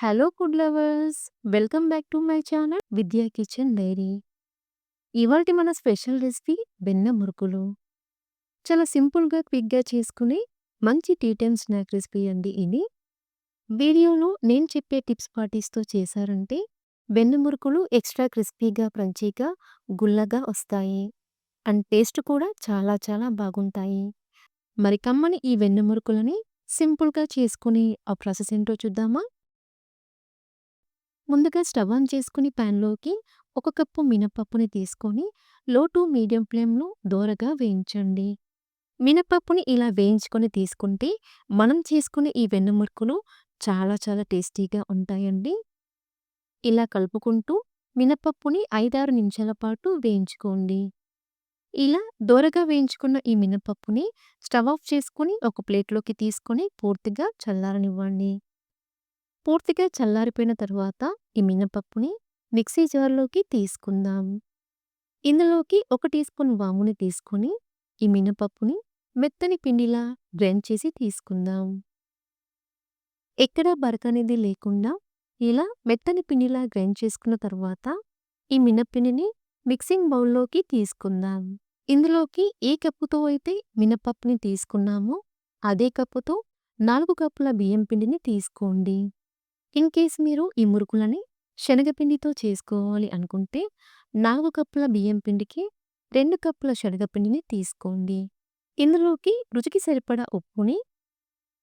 Hello food lovers! Welcome back to my channel Vidya kitchen diary. ఇవాల్టి మన special recipe బెన్న మురుకులు. చాలా సింపుల్‌గా, క్విక్‌గా చేసుకునే మంచి టీ టైమ్ స్నాక్ రెసిపీ అండి ఇది. వీడియోలో నేను చెప్పే టిప్స్ పాటిస్తూ చేశారంటే బెన్న మురుకులు ఎక్స్ట్రా క్రిస్పీగా, క్రంచీగా, గుల్లగా వస్తాయి. అండ్ టేస్ట్ కూడా చాలా చాలా బాగుంటాయి. మరి కమ్మని ఈ వెన్న మురుకులని సింపుల్‌గా చేసుకుని ఆ ప్రాసెస్ ఏంటో చూద్దామా? ముందుగా స్టవ్ ఆన్ చేసుకుని ప్యాన్‌లోకి ఒక కప్పు మినపప్పుని తీసుకొని లో టు మీడియం ఫ్లేమ్‌లో దోరగా వేయించండి. మినపప్పుని ఇలా వేయించుకొని తీసుకుంటే మనం చేసుకునే ఈ వెన్నమురుకులు చాలా చాలా టేస్టీగా ఉంటాయండి. ఇలా కలుపుకుంటూ మినపప్పుని 5, 6 నిమిషాల పాటు వేయించుకోండి. ఇలా దోరగా వేయించుకున్న ఈ మినపప్పుని స్టవ్ ఆఫ్ చేసుకుని ఒక ప్లేట్‌లోకి తీసుకొని పూర్తిగా చల్లారనివ్వండి. పూర్తిగా చల్లారిపోయిన తర్వాత ఈ మినపప్పుని మిక్సీ జార్‌లోకి తీసుకుందాం. ఇందులోకి ఒక టీ స్పూన్ వాముని తీసుకొని ఈ మినపప్పుని మెత్తని పిండిలా గ్రైండ్ చేసి తీసుకుందాం. ఎక్కడా బరకనేది లేకుండా ఇలా మెత్తని పిండిలా గ్రైండ్ చేసుకున్న తర్వాత ఈ మినపిండిని మిక్సింగ్ బౌల్‌లోకి తీసుకుందాం. ఇందులోకి ఏ కప్పుతో అయితే మినపప్పుని తీసుకున్నామో అదే కప్పుతో నాలుగు కప్పుల బియ్యం పిండిని తీసుకోండి. ఇన్ కేస్ మీరు ఈ మురుకులని శనగపిండితో చేసుకోవాలి అనుకుంటే నాలుగు కప్పుల బియ్యం పిండికి రెండు కప్పుల శనగపిండిని తీసుకోండి. ఇందులోకి రుచికి సరిపడా ఉప్పుని,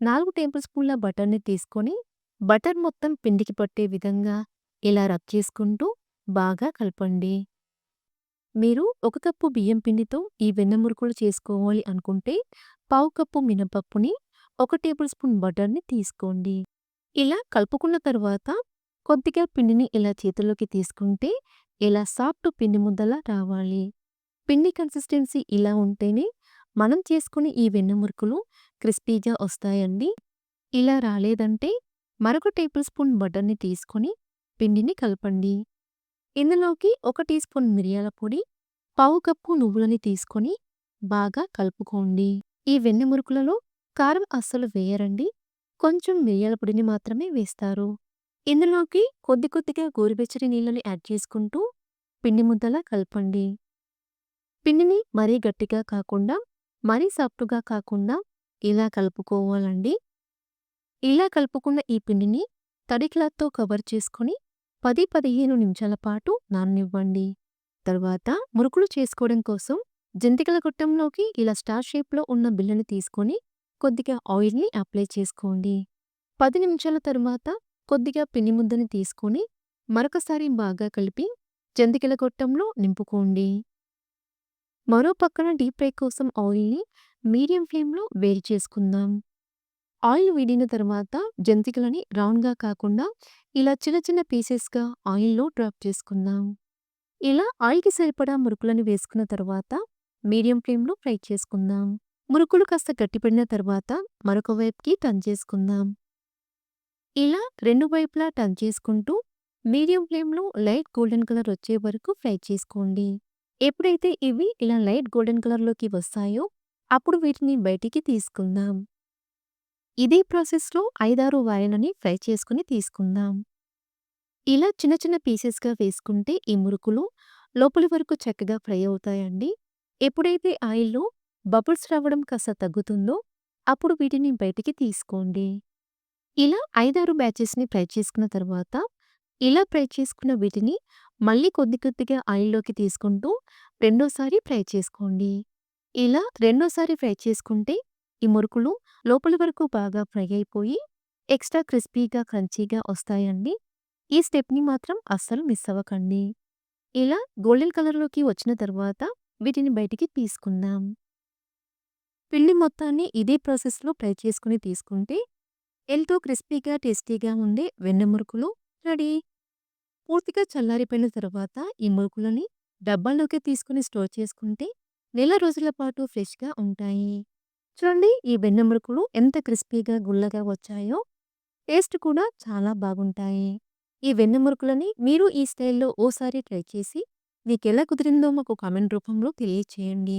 నాలుగు టేబుల్ స్పూన్ల బటర్‌ని తీసుకొని బటర్ మొత్తం పిండికి పట్టే విధంగా ఇలా రబ్ చేసుకుంటూ బాగా కలపండి. మీరు ఒక కప్పు బియ్యం పిండితో ఈ వెన్న మురుకులు చేసుకోవాలి అనుకుంటే పావు కప్పు మినపప్పుని, ఒక టేబుల్ స్పూన్ బటర్‌ని తీసుకోండి. ఇలా కలుపుకున్న తర్వాత కొద్దిగా పిండిని ఇలా చేతిలోకి తీసుకుంటే ఇలా సాఫ్ట్ పిండి ముద్దలా రావాలి. పిండి కన్సిస్టెన్సీ ఇలా ఉంటేనే మనం చేసుకునే ఈ వెన్న మురుకులు క్రిస్పీగా వస్తాయండి. ఇలా రాలేదంటే మరొక టేబుల్ స్పూన్ బటర్‌ని తీసుకొని పిండిని కలపండి. ఇందులోకి ఒక టీ స్పూన్ మిరియాల పొడి, పావు కప్పు నువ్వులని తీసుకొని బాగా కలుపుకోండి. ఈ వెన్న మురుకులలో కారం అస్సలు వేయరండి. కొంచెం మిరియాల పొడిని మాత్రమే వేస్తారు. ఇందులోకి కొద్ది కొద్దిగా గోరువెచ్చని నీళ్ళని యాడ్ చేసుకుంటూ పిండి ముద్దలా కలపండి. పిండిని మరీ గట్టిగా కాకుండా, మరీ సాఫ్ట్‌గా కాకుండా ఇలా కలుపుకోవాలండి. ఇలా కలుపుకున్న ఈ పిండిని తడి క్లాత్‌తో కవర్ చేసుకొని 10, 15 నిమిషాల పాటు నాననివ్వండి. తరువాత మురుకులు చేసుకోవడం కోసం జంతికల గొట్టంలోకి ఇలా స్టార్ షేప్‌లో ఉన్న బిల్లని తీసుకొని కొద్దిగా ఆయిల్‌ని అప్లై చేసుకోండి. పది నిమిషాల తరువాత కొద్దిగా పిండి ముద్దని తీసుకొని మరొకసారి బాగా కలిపి జంతికల గొట్టంలో నింపుకోండి. మరో పక్కన డీప్ ఫ్రై కోసం ఆయిల్‌ని మీడియం ఫ్లేమ్‌లో వేడి చేసుకుందాం. ఆయిల్ వేడిన తర్వాత జంతికలని రౌండ్‌గా కాకుండా ఇలా చిన్న చిన్న పీసెస్‌గా ఆయిల్‌లో డ్రాప్ చేసుకుందాం. ఇలా ఆయిల్‌కి సరిపడా మురుకులను వేసుకున్న తర్వాత మీడియం ఫ్లేమ్‌లో ఫ్రై చేసుకుందాం. మురుకులు కాస్త గట్టిపడిన తర్వాత మరొక వైపుకి టర్న్ చేసుకుందాం. ఇలా రెండు వైపులా టర్న్ చేసుకుంటూ మీడియం ఫ్లేమ్‌లో లైట్ గోల్డెన్ కలర్ వచ్చే వరకు ఫ్రై చేసుకోండి. ఎప్పుడైతే ఇవి ఇలా లైట్ గోల్డెన్ కలర్‌లోకి వస్తాయో అప్పుడు వీటిని బయటికి తీసుకుందాం. ఇదే ప్రాసెస్‌లో ఐదారు వాయనని ఫ్రై చేసుకుని తీసుకుందాం. ఇలా చిన్న చిన్న పీసెస్‌గా వేసుకుంటే ఈ మురుకులు లోపలి వరకు చక్కగా ఫ్రై అవుతాయండి. ఎప్పుడైతే ఆయిల్‌లో బబుల్స్ రావడం కాస్త తగ్గుతుందో అప్పుడు వీటిని బయటికి తీసుకోండి. ఇలా 5, 6 బ్యాచెస్‌ని ఫ్రై చేసుకున్న తర్వాత ఇలా ఫ్రై చేసుకున్న వీటిని మళ్ళీ కొద్ది కొద్దిగా ఆయిల్‌లోకి తీసుకుంటూ రెండోసారి ఫ్రై చేసుకోండి. ఇలా రెండోసారి ఫ్రై చేసుకుంటే ఈ మురుకులు లోపలి వరకు బాగా ఫ్రై అయిపోయి ఎక్స్ట్రా క్రిస్పీగా, క్రంచీగా వస్తాయండి. ఈ స్టెప్‌ని మాత్రం అస్సలు మిస్ అవ్వకండి. ఇలా గోల్డెన్ కలర్‌లోకి వచ్చిన తర్వాత వీటిని బయటికి తీసుకుందాం. పిండి మొత్తాన్ని ఇదే ప్రాసెస్‌లో ఫ్రై చేసుకుని తీసుకుంటే ఎంతో క్రిస్పీగా, టేస్టీగా ఉండే వెన్న మురుకులు రెడీ. పూర్తిగా చల్లారిపోయిన తర్వాత ఈ మురుకులని డబ్బాల్లోకి తీసుకుని స్టోర్ చేసుకుంటే నెల రోజుల పాటు ఫ్రెష్‌గా ఉంటాయి. చూడండి ఈ వెన్న మురుకులు ఎంత క్రిస్పీగా, గుల్లగా వచ్చాయో. టేస్ట్ కూడా చాలా బాగుంటాయి. ఈ వెన్న మురుకులని మీరు ఈ స్టైల్‌లో ఓసారి ట్రై చేసి మీకెలా కుదిరిందో మాకు కామెంట్ రూపంలో తెలియచేయండి.